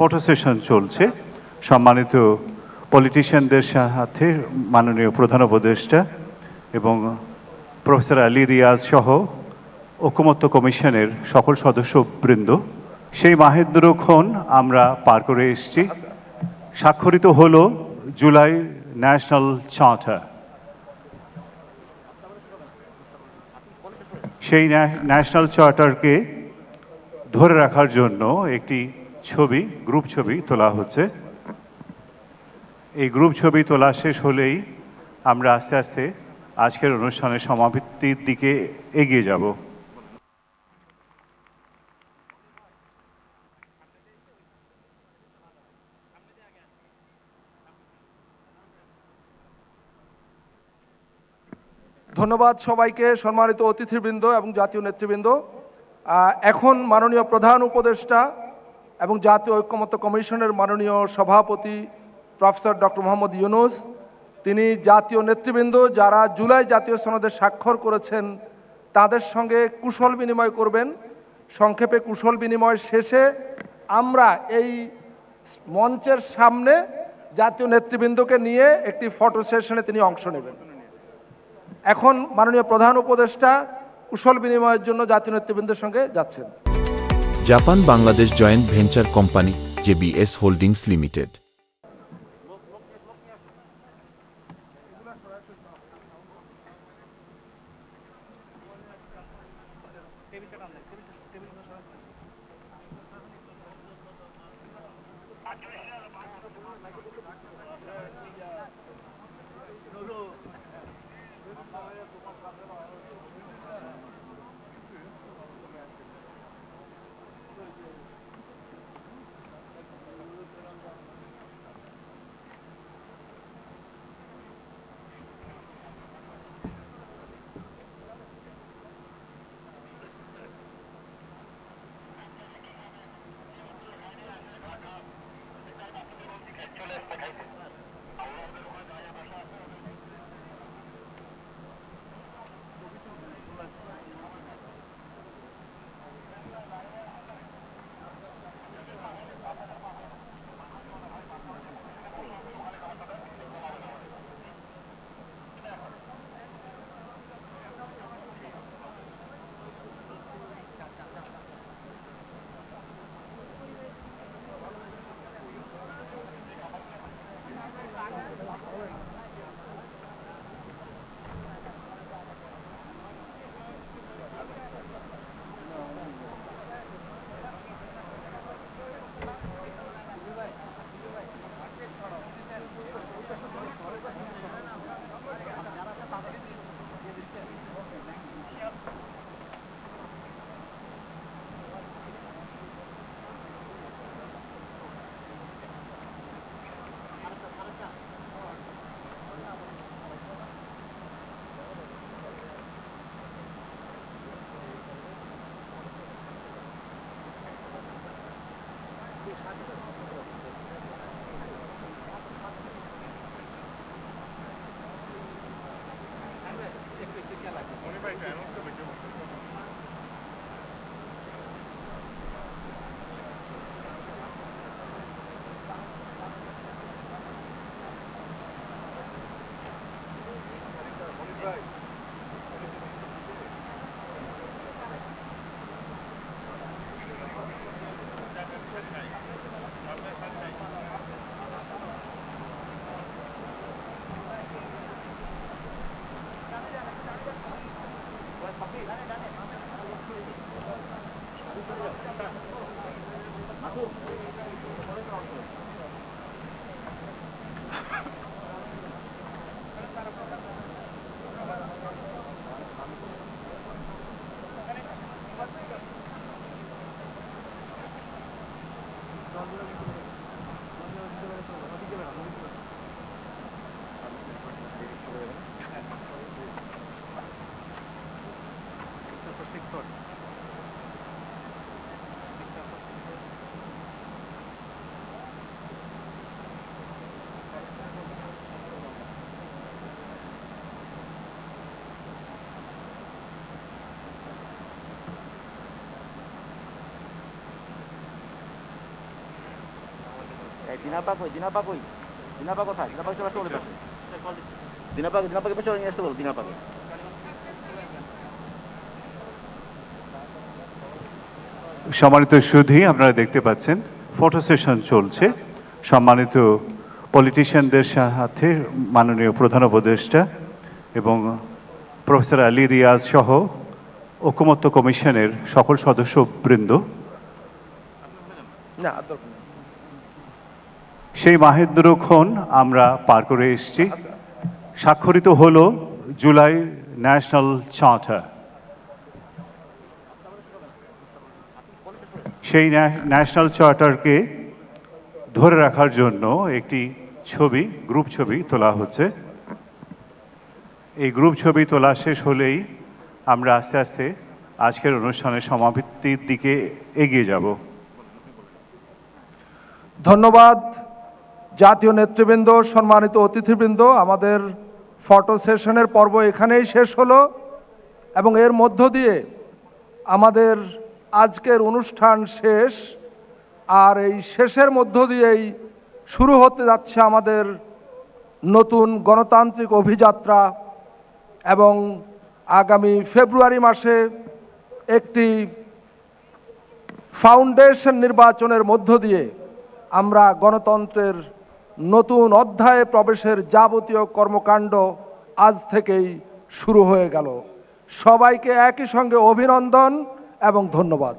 Photo session চলছে। সম্মানিত পলিটিশিয়ানদের সাথে মাননীয় প্রধান উপদেষ্টা এবং প্রফেসর আলী রিয়াজ সহ ঐকমত্য কমিশনের সকল সদস্যবৃন্দ। সেই মাহেন্দ্রক্ষণ আমরা পার করে এসেছি। স্বাক্ষরিত হল জুলাই ন্যাশনাল চার্টার। সেই ন্যা- ন্যাশনাল চার্টারকে ধরে রাখার জন্য একটি ছবি, গ্রুপ ছবি তোলা হচ্ছে। এই গ্রুপ ছবি তোলা শেষ হলেই আমরা আস্তে আস্তে আজকের অনুষ্ঠানের সমাপ্তির দিকে এগিয়ে যাব। ধন্যবাদ সবাইকে, সম্মানিত অতিথিবৃন্দ এবং জাতীয় নেতৃবৃন্দ। এখন মাননীয় প্রধান উপদেষ্টা এবং জাতীয় ঐক্যমত্য কমিশনের মাননীয় সভাপতি প্রফেসর ডক্টর মোহাম্মদ ইউনুস, তিনি জাতীয় নেতৃবৃন্দ যারা জুলাই জাতীয় সনদে স্বাক্ষর করেছেন, তাদের সঙ্গে কুশল বিনিময় করবেন। সংক্ষেপে কুশল বিনিময় শেষে আমরা এই মঞ্চের সামনে জাতীয় নেতৃবৃন্দকে নিয়ে একটি ফটো সেশনে তিনি অংশ নেবেন। এখন মাননীয় প্রধান উপদেষ্টা কুশল বিনিময়ের জন্য জাতীয় নেতৃবৃন্দের সঙ্গে যাচ্ছেন। Japan Bangladesh joint venture company JBS holdings limited Gracias. my channel. Six foot. দিনাপা কই দিনাপা কই দিনাপা কোথায় দিনাপা চলে আসতে পাশে দিনাপা দিনাপাকে পেছনে নিয়ে আসতে বলো দিনাপাকে সম্মানিত সুধী আপনারা দেখতে পাচ্ছেন ফটো সেশন চলছে। সম্মানিত পলিটিশিয়ানদের সাথে মাননীয় প্রধান উপদেষ্টা এবং প্রফেসর আলী রিয়াজ সহ ঐকমত্য কমিশনের সকল সদস্যবৃন্দ। না। সেই মাহেন্দ্রক্ষণ আমরা পার করে এসেছি। স্বাক্ষরিত হল জুলাই ন্যাশনাল চার্টার। সেই ন্যা- ন্যাশনাল চার্টারকে ধরে রাখার জন্য একটি ছবি, গ্রুপ ছবি তোলা হচ্ছে। এই গ্রুপ ছবি তোলা শেষ হলেই আমরা আস্তে আস্তে আজকের অনুষ্ঠানের সমাপ্তির দিকে এগিয়ে যাব। ধন্যবাদ। জাতীয় নেতৃবৃন্দ, সম্মানিত অতিথিবৃন্দ, আমাদের ফটো সেশনের পর্ব এখানেই শেষ হলো এবং এর মধ্য দিয়ে আমাদের আজকের অনুষ্ঠান শেষ আর এই শেষের মধ্য দিয়েই শুরু হতে যাচ্ছে আমাদের নতুন গণতান্ত্রিক অভিযাত্রা এবং আগামী ফেব্রুয়ারি মাসে একটি ফাউন্ডেশন নির্বাচনের মধ্য দিয়ে আমরা গণতন্ত্রের নতুন অধ্যায়ে প্রবেশের যাবতীয় কর্মকাণ্ড আজ থেকেই শুরু হয়ে গেল। সবাইকে একই সঙ্গে অভিনন্দন এবং ধন্যবাদ।